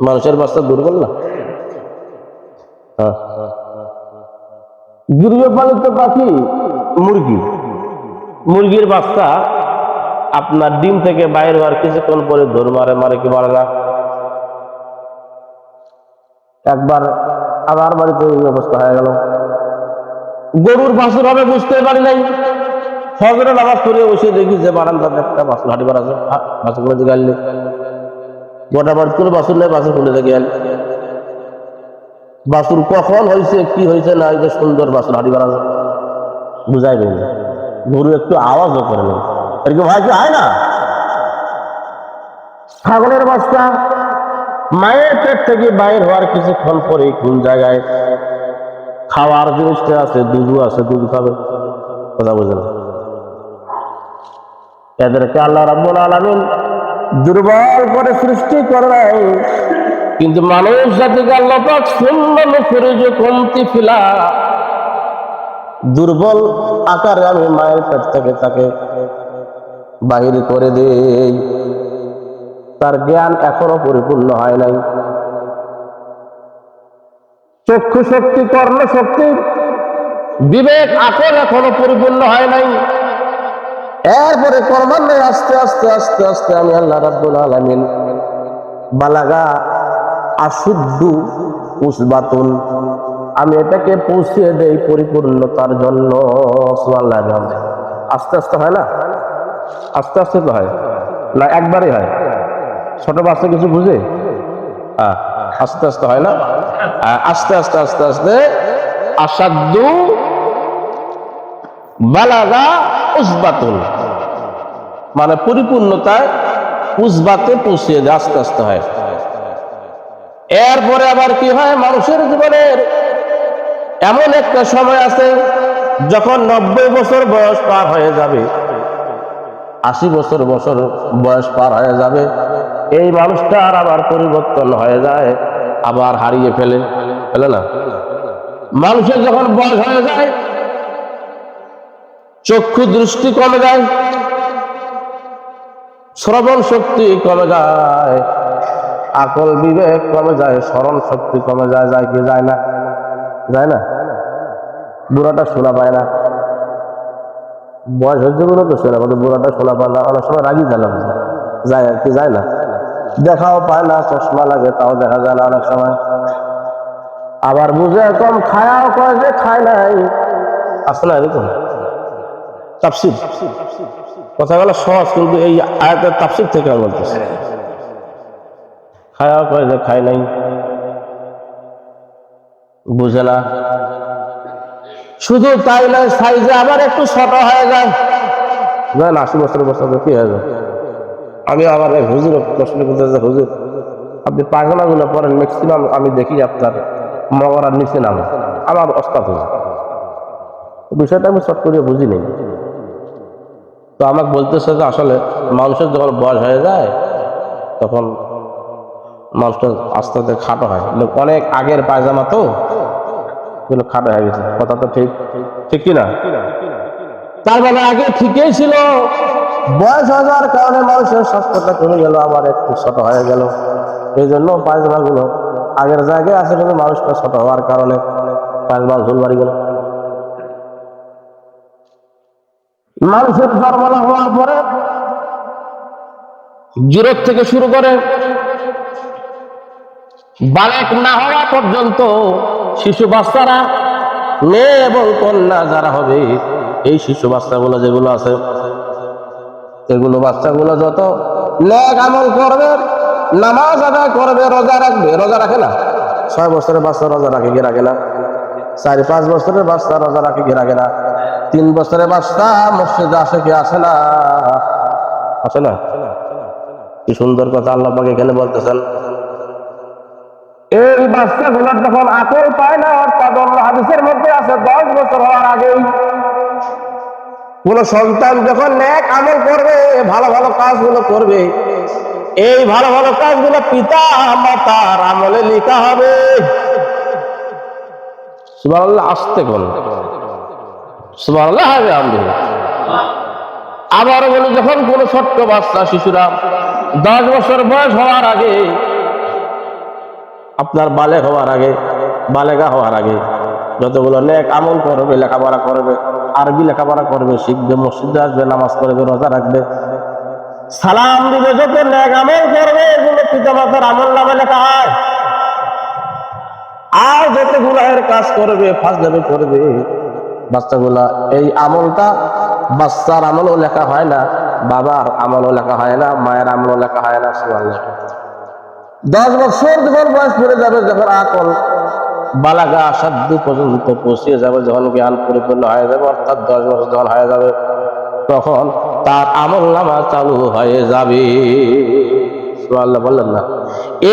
মানুষের বাচ্চা দুর্বল না হ্যাঁ। গৃহপালিত পাখি মুরগি। মুরগির বাচ্চা আপনার ডিম থেকে বাইরে হওয়ার কিছুক্ষণ পরে দৌড় মারে মারে কি মারে না? একবার আবার বাড়িতে এই অবস্থা হয়ে গেল। গরুর বাছুর হবে বুঝতে পারি নাই। ফজরে নামাজ পড়ে বসে দেখি যে বারান্দাতে একটা বাছুর হাঁটি আহ, বাছুর দিকে আনলে গোটা বাড়ি কোনো বাছুর নেই খুলে দেখে বাসুর কখন হয়েছে কি হয়েছে না হয়েছে সুন্দর বাছুর, হাঁটি বার আছে বুঝাই পেয়ে না গরু একটু আওয়াজও করে না এরকম কি হয় না? ছাগলের বাচ্চা, মায়ের পেট থেকে বাইর হওয়ার কিছুক্ষণ পরে কোন জায়গায় খাওয়ার জিনিসটা আছে, দুধও আছে, দুধ খাবে? কথা বুঝলেন এদেরকে আল্লাহ রাব্বুল আলামিন দুর্বল করে সৃষ্টি করে নাই। কিন্তু মানুষ জাতিকে আল্লাহ পাক সুন্দর করে যে কমতি ফিলা। দুর্বল আকারে আমি মায়ের পেট থেকে তাকে বাহির করে দেই। তার জ্ঞান এখনও পরিপূর্ণ হয় নাই। চক্ষু শক্তি, কর্ণ শক্তি, বিবেক আকল এখনও পরিপূর্ণ হয় নাই। এরপরে ক্রমান্বয়ে আস্তে আস্তে আস্তে আস্তে আমি আল্লাহ রাব্বুল আলামিন বালাগা আশুদ্ধ উসবাতুন, আমি এটাকে পৌঁছিয়ে দেই পরিপূর্ণতার জন্য। আস্তে আস্তে হয় না? আস্তে আস্তে তো হয়। না, একবারই হয়। ছোট বাচ্চা কিছু বুঝে? আস্তে আস্তে হয় না? আস্তে আস্তে আস্তে আস্তে আসাদু বালাগা উসবাতুল মানে পরিপূর্ণতায় উসবাতে পৌঁছিয়ে দেয় আস্তে আস্তে হয়। এরপরে আবার কি হয়? মানুষের জীবনের এমন একটা সময় আছে যখন নব্বই বছর বয়স পার হয়ে যাবে, আশি বছর বছর বয়স পার হয়ে যাবে, এই মানুষটা আর আবার পরিবর্তন হয়ে যায়, আবার হারিয়ে ফেলে। ফেলে না? মানুষের যখন বয়স হয়ে যায়, চক্ষু দৃষ্টি কমে যায় শ্রবণ শক্তি কমে যায়, আকল বিবেক কমে যায়, স্মরণ শক্তি কমে যায় যায় কি যায় না? যায় না? বুড়াটা শোনা পায় না। বয়স হচ্ছে বলে তো শোনা পায় বুড়াটা শোনা পায় না, অনেক সময় রাগি জানা যায় কি, যায় না? দেখাও পায় না, চশমা লাগে, তাও দেখা যায় না অনেক সময়। আবার বুঝে কম, খায়াও কয় যে খায় নাই। আসলে এরকম? তাফসির। কথাগুলো সহজ, কিন্তু এই আয়াতের তাফসির থেকে আমি বলতেছি। খায়াও কয় যে খায় নাই, বুঝে না। শুধু তাই নয়, সাইজে আবার একটু ছোট হয়ে যায়। না না, আশি বছর বছর কি হয়ে যায় আমি আবার এক হুজুর প্রশ্ন করতেছে হুজুর, আপনি পায়খানাগুলো পরেন ম্যাক্সিমাম আমি দেখি আপনার মগরার নিচে নামে। আমার অস্তাদ হুজুর। বিষয়টা আমি শর্ট করে বুঝি নেই তো আমাকে বলতেছে যে আসলে মানুষের যখন বয়স হয়ে যায়, তখন মানুষটা আস্তে আস্তে খাটো হয়। অনেক আগের পায়জামা তো খাটো হয়ে গেছে। কথা তো ঠিক ঠিক কি না তার মানে আগে ঠিকই ছিল। বয়স হয়ে যাওয়ার কারণে মানুষের স্বাস্থ্যটা কমে গেল, আবার একটু ছোট হয়ে গেল। এই জন্য পায়জামা গুলো আগের জায়গায় আছে কিন্তু মানুষটা ছোট হওয়ার কারণে পায়জামা ঝুল বাড়ি গেল। মানুষের ফর্মুলা হওয়ার পরে জিরোর থেকে শুরু করে বালেক না হওয়া পর্যন্ত শিশু বাচ্চারা মেয়ে এবং কন্যা যারা হবে, এই শিশু বাচ্চাগুলো যেগুলো আছে, এগুলো বাচ্চাগুলো যত ন্যাক আমল করবে, নামাজ আদায় করবে, রোজা রাখবে, রোজা রাখে না? ছয় বছরের বাচ্চা রোজা রাখে কি রাখে না? চারি পাঁচ বছরের বাচ্চা রোজা রাখে রাখে না তিন বছরের বাচ্চা মসজিদে আসে কি আসে না? আসে না? কি সুন্দর কথা আল্লাহ পাক এখানে বলতেছেন। এই বাচ্চাগুলো যখন আকল পায় না অন্য হাদিসের মধ্যে আছে, দশ বছর হওয়ার আগেই কোন সন্তান যখন ন্যাক আমল করবে, ভালো ভালো কাজগুলো করবে, এই ভালো ভালো কাজগুলো পিতা মাতার আমলে লেখা হবে। সুবহানাল্লাহ, আসতে কোন আলহামদুলিল্লাহ। আবার বলে, যখন কোন ছোট্ট বাচ্চা, শিশুরা দশ বছর বয়স হওয়ার আগে, আপনার বালে হওয়ার আগে বালেগা হওয়ার আগে, যতগুলো নেক আমল করবে, লেখাপড়া করবে, আরবি লেখাপড়া করবে, শিখবে, মসজিদে আসবে, নামাজ পড়বে, রোজা রাখবে, সালাম দিবে, যত নেক আমল করবে, এগুলো পিতা মাতার আমল নামে লেখা হয়। আর যত গুনাহের কাজ করবে যাবে করবে। বাচ্চাগুলা, এই আমলটা বাচ্চার আমলও লেখা হয় না, বাবার আমলও লেখা হয় না, মায়ের আমলও লেখা হয় না লেখা দশ বছর যখন বয়স পড়ে যাবে, যখন আকল বালাগা সাধ্য পর্যন্ত পৌঁছে যাবে, যখন জ্ঞান পরিপূর্ণ হয়ে যাবে, অর্থাৎ দশ বছর যখন হয়ে যাবে, তখন তার আমল নামা চালু হয়ে যাবে। বললেন না।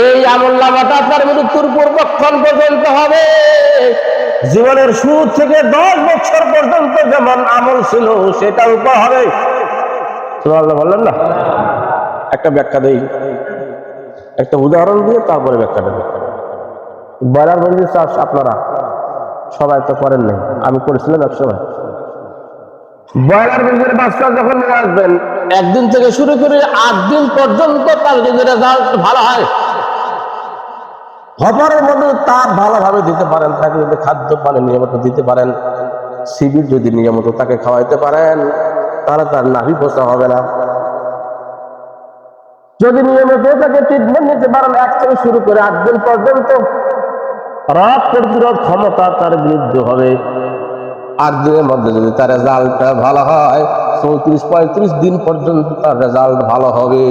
এই আমল নামাটা তার মৃত্যুর পূর্বক্ষণ পর্যন্ত হবে। জীবনের শুরু থেকে দশ বছর পর্যন্ত যেমন আমল ছিল সেটার উপর হবে। বললেন না? একটা ব্যাখ্যা দেই। একটা উদাহরণ দিয়ে তারপরে ব্যাখ্যা দিই ব্রয়লার মুরগির চাষ আপনারা সবাই তো করেন নাই, আমি করেছিলাম এক সময়। ব্রয়লার মুরগির বাচ্চা যখন আসবেন, একদিন থেকে শুরু করে আট দিন পর্যন্ত তার যদি রেজাল্ট ভালো হয়। হপারের মধ্যে তাপ ভালোভাবে দিতে পারেন, তাকে যদি খাদ্য পানি নিয়মিত দিতে পারেন, শিবির যদি নিয়মিত তাকে খাওয়াইতে পারেন, তাহলে তার নাভি পোষা হবে না। যদি নিয়মিত তাকে ট্রিটমেন্ট নিতে পারেন, এক থেকে শুরু করে আট দিন পর্যন্ত, রোগ প্রতিরোধ ক্ষমতা তার বৃদ্ধি হবে। আট দিনের মধ্যে যদি তার রেজাল্টটা ভালো হয়, চৌত্রিশ পঁয়ত্রিশ দিন পর্যন্ত তার রেজাল্ট ভালো হবে।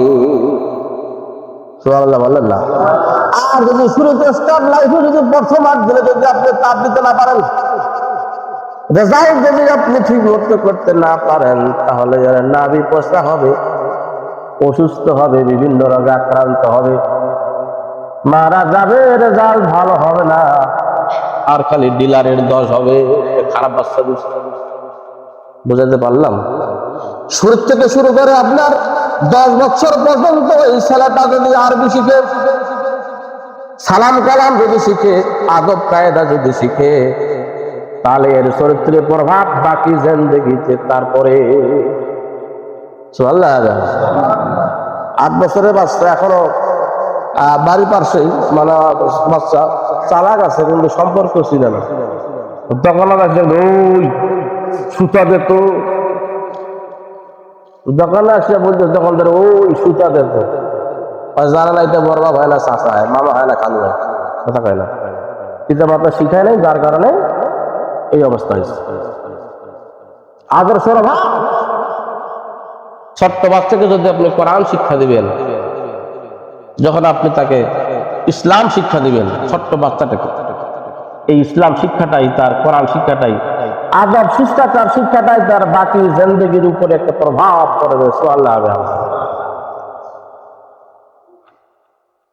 সুবহানাল্লাহ বললেন না। আর যদি শুরুতে স্টার লাইফে যদি প্রথম আট দিনে যদি আপনি তাপ দিতে না পারেন রেজাল্ট যদি আপনি ঠিক মতো করতে না পারেন তাহলে নাভি পোষা হবে অসুস্থ হবে বিভিন্ন রোগে আক্রান্ত হবে। মারা যাবে রেজাল্ট ভালো হবে না। আর খালি ডিলারের দশ হবে খারাপ বাচ্চা দিচ্ছে বুঝাতে পারলাম? শুরু থেকে শুরু করে আপনার দশ বছর পর্যন্ত এই ছেলেটা যদি আরবি শিখে। সালাম কালাম যদি শিখে, আদব কায়দা যদি শিখে, তাহলে এর চরিত্রের প্রভাব বাকি জেন্দেগিতে তারপরে। আট বছরের বাচ্চা এখনও বাড়ির পাশেই মানে বাচ্চা চালাক আছে, কিন্তু সম্পর্ক ছিল না। তখন ওই সুতা দে তো দোকানে আসে বলছে দোকানদার ওই সুতা দে তো। আর জানা নাই তো বড় না চাষা হয়, মামা হয় না খালু হয়। কথা কয় না। পিতা শিখায় নাই, যার কারণে এই অবস্থা হয়েছে। ছোট্ট বাচ্চাকে যদি আপনি কোরআন শিক্ষা দিবেন, যখন আপনি তাকে ইসলাম শিক্ষা দিবেন, ছোট্ট বাচ্চাটাকে, এই ইসলাম শিক্ষাটাই, তার কোরআন শিক্ষাটাই আদব শিষ্টাচার শিক্ষাটাই তার বাকি জিন্দগির উপরে একটা প্রভাব পড়বে সোয়াল্লাহ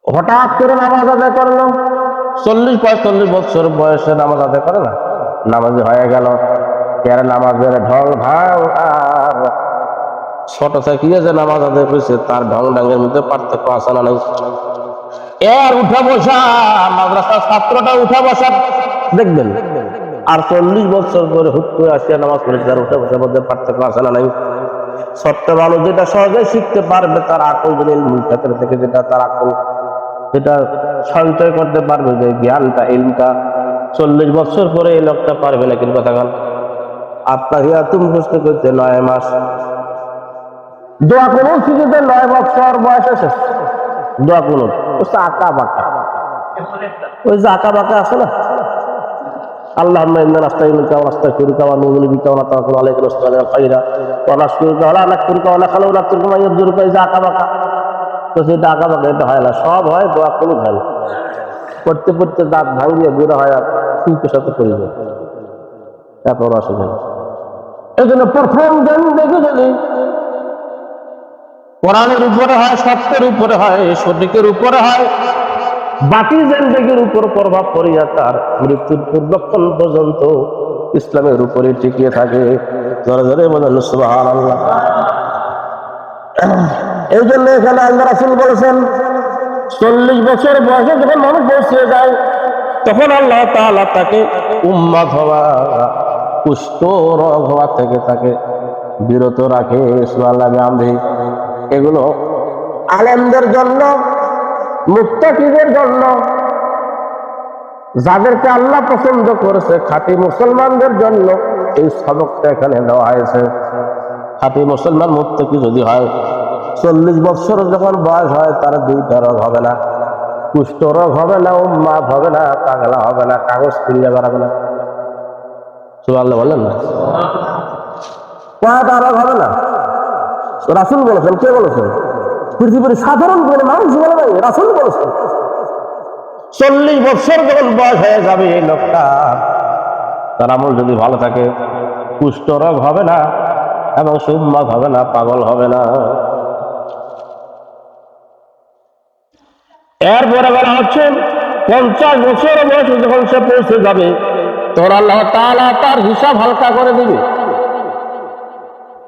হঠাৎ করে নামাজ আদায় করল। চল্লিশ, পঁয়তাল্লিশ বছর বয়সে নামাজ আদায় করে না? নামাজি হয়ে গেল। এর নামাজের ঢল ভাঙ আর ছোট থেকে যে নামাজ আদায় করেছে, তার ঢং ঢাঙের মধ্যে পার্থক্য আছে না এর উঠা বসা, মাদ্রাসার ছাত্রটা উঠা বসা দেখবেন দেখবেন? আর চল্লিশ বছর পরে হুট করে আসিয়া নামাজ পড়েছে তার উঠা বসার মধ্যে পার্থক্য না নাই? ছোট্ট মানুষ যেটা সহজে শিখতে পারবে তার আকল ক্ষেত্র থেকে যেটা তার আকল যেটা সঞ্চয় করতে পারবে যে জ্ঞানটা ইলমটা। চল্লিশ বছর পরে এই লোকটা পারবে না কিন্তু কথা আপনাকে তুমি বুঝতে করতে নয় মাস। দোয়া করুন শিশুতে নয় বছর বয়স আছে। দোয়া হচ্ছে আঁকা বাঁকা। ওই যে আঁকা বাঁকা আছে না? আল্লাহ নাস্তাইনুকা ওয়াস্তাগফিরুকা ওয়া নু'মিনু বিকা ওয়া নাতাওয়াক্কালু আলাইকা ওয়াস্তাগফিরুল খাইরা। ওয়া নাশকুরুকা ওয়া লা নাকফুরুকা ওয়া নাখালু ওয়া নাতরুকা মা ইয়াবদুরুকা এই যে আঁকা বাঁকা তো হয় না, সব হয়, দোয়া কোনো না পড়তে পড়তে দাঁত ভাঙিয়ে হয় আর শিল্পের সাথে যায়। তারপর অসুবিধা এই জন্য প্রথম জ্ঞান দেখে কোরআনের উপরে হয়, সত্যের উপরে হয়, সঠিকের উপরে হয়। বাকি জেন্দেগির উপর প্রভাব পড়িয়া তার মৃত্যুর পূর্বক্ষণ পর্যন্ত ইসলামের উপরে টিকিয়ে থাকে। জোরে জোরে বলেন, সুবহানাল্লাহ। এই জন্য এখানে আল্লাহ রাসূল বলেছেন, চল্লিশ বছর বয়সে যখন মানুষ পৌঁছে যায়, তখন আল্লাহ তাআলা তাকে উম্মাদ হওয়া, কুষ্ঠ রোগ হওয়া থেকে তাকে বিরত রাখে সুআল্লাহ আমি এগুলো আলেমদের জন্য মুক্তাকিদের জন্য। যাদেরকে আল্লাহ পছন্দ করেছে খাঁটি মুসলমানদের জন্য এই সবকটা এখানে দেওয়া হয়েছে। খাঁটি মুসলমান মুত্তকি যদি হয় চল্লিশ বছর যখন বয়স হয় তার দুইটা রোগ হবে না। কুষ্ঠ রোগ হবে না উম্মাদ হবে না পাগলা হবে না কাগজ ফিরিয়ে বেড়াবে না। সুবহানাল্লাহ বললেন না? কয়টা রোগ হবে না। রাসুল বলেছেন কে বলেছেন? পৃথিবীর সাধারণ কোনো মানুষ বলে নাই, রাসুল বলেছেন চল্লিশ বছর যখন বয়স হয়ে যাবে এই লোকটা, তার আমল যদি ভালো থাকে, কুষ্ঠ রোগ হবে না এবং সুম্মাদ হবে না, পাগল হবে না। এরপরে বলা হচ্ছে, পঞ্চাশ বছর বয়সে যখন সে পৌঁছে যাবে তোর আল্লাহ তাআলা তার হিসাব হালকা করে দিবে।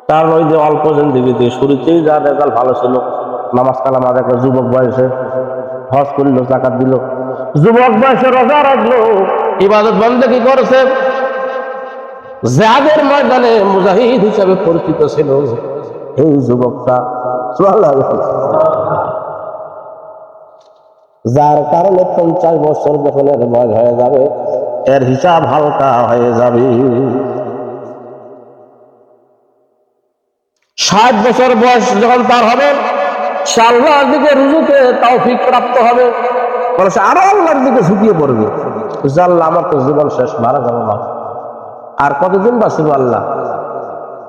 তার ওই যে অল্প জিন্দিগিতে শুরুতেই যা রেজাল ভালো ছিল নামাজ কালাম আদায় করে যুবক বয়সে হজ করিল, জাকাত দিল। যুবক বয়সে রোজা রাখল, ইবাদত বন্ধে কি করেছে? যাদের ময়দানে মুজাহিদ হিসাবে পরিচিত ছিল। এই যুবকটা। যার কারণে পঞ্চাশ বছর যখন এর বয়স হয়ে যাবে, এর হিসাব হালকা হয়ে যাবে। ষাট বছর বয়স যখন তার হবে সে আল্লাহর দিকে রুজুতে তৌফিক প্রাপ্ত হবে। সে আরও আল্লাহর দিকে ঝুঁকিয়ে পড়বে। যে আল্লাহ আমার তো জীবন শেষ, মারা যাব না। আর কতদিন বাঁচব আল্লাহ?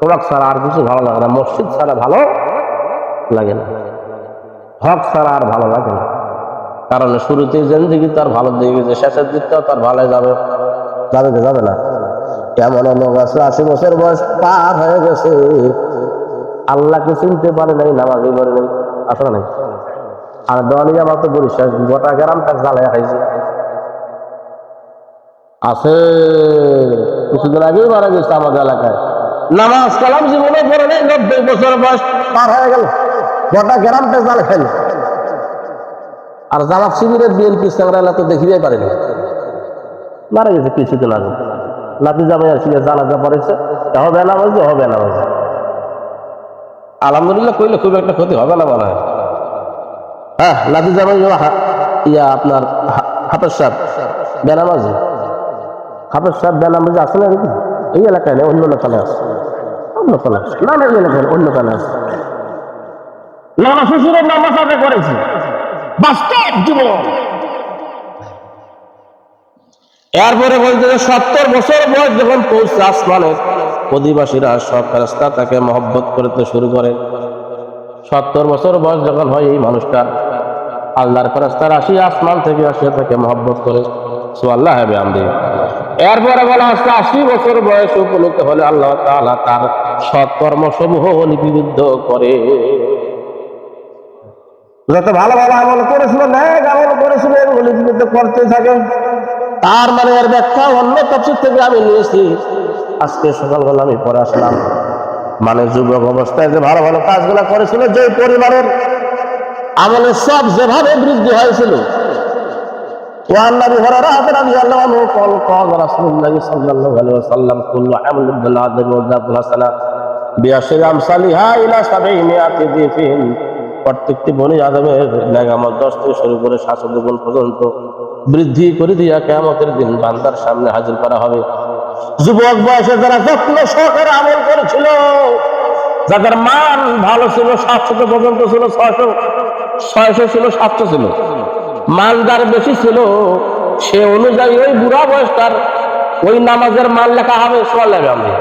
তোমাক ছাড়া আর কিছু ভালো লাগে না। মসজিদ ছাড়া ভালো লাগে না। হক ছাড়া আর ভালো লাগে না। কারণ শুরুতে জিন্দিগি তার ভালো দিকে গেছে, শেষের দিকটাও তার ভালো যাবে। যাবে কি যাবে না? এমন লোক আছে, আশি বছর বয়স পার হয়ে গেছে। আল্লাহকে চিনতে পারে নাই, নামাজই পড়ে নাই। আসলে নাই? আর দলি আমার তো বরিশাল গোটা গ্রামটা জ্বালায় খাইছে। আছে, কিছুদিন আগেই মারা গেছে আমাদের এলাকায়। নামাজ কালাম জীবনে পড়ে নেই, নব্বই বছর বয়স পার হয়ে গেল। গোটা গ্রামটা জ্বালা খাইল আর জামাত শিবিরের বিএনপি স্যাংরা তো দেখিতেই পারেনি। মারা গেছে কিছুদিন আগে। নাতি জামাই আসি জানাজা পড়েছে। হবে না বলছে, হবে না বলছে। আলহামদুলিল্লাহ কইলে খুব একটা ক্ষতি হবে না মনে হয়। হ্যাঁ নাতি জামাই ইয়া আপনার হাফেজ সাহেব বেনামাজি। হাফেজ সাহেব বেনামাজি আছে না এরকম? এই এলাকায় নেই অন্য এলাকায় আছে? অন্য কালে আছে। না না এই এলাকায় অন্য কালে আছে। নানা শ্বশুরের নামাজ আদায় করেছে বাস্তব জীবন। এরপরে বলতে সত্তর বছর বয়স যখন পৌঁছে আসমানে অধিবাসীরা সব রাস্তা তাকে মহব্বত করতে শুরু করে। সত্তর বছর বয়স যখন হয় এই মানুষটা, আল্লাহর ফেরাস্তার আসি আসমান থেকে আসে তাকে মহব্বত করে। সো আল্লাহ হবে আমি এরপরে বলা হচ্ছে, আশি বছর বয়স উপনীত হলে আল্লাহ তাআলা তার সৎকর্ম সমূহ লিপিবদ্ধ করে। যত ভালো ভালো আমল করেছিল ন্যাক আমল করেছিল এগুলো লিপিবদ্ধ করতে থাকে তার মানে এর ব্যাখ্যা অন্য তফসির থেকে আমি নিয়েছি। আজকে সকালবেলা আমি পরে আসলাম। মানে যুবক অবস্থায় যে ভালো ভালো কাজগুলো করেছিল যে পরিবারের আমলে সব যেভাবে বৃদ্ধি হয়েছিল। শাসক পর্যন্ত বৃদ্ধি করে দিয়া কেমতের দিন বান্দার সামনে হাজির করা হবে। যুবক বয়সে যারা যত্ন সহকারে আমল করেছিল, যাদের মান ভালো ছিল, সাতশত পর্যন্ত ছিল, ছয়শো ছয়শো ছিল, সাতশো ছিল। মান যার বেশি ছিল, সে অনুযায়ী ওই বুড়া বয়সটার ওই নামাজের মাল লেখা হবে সোয়া লাগে আমি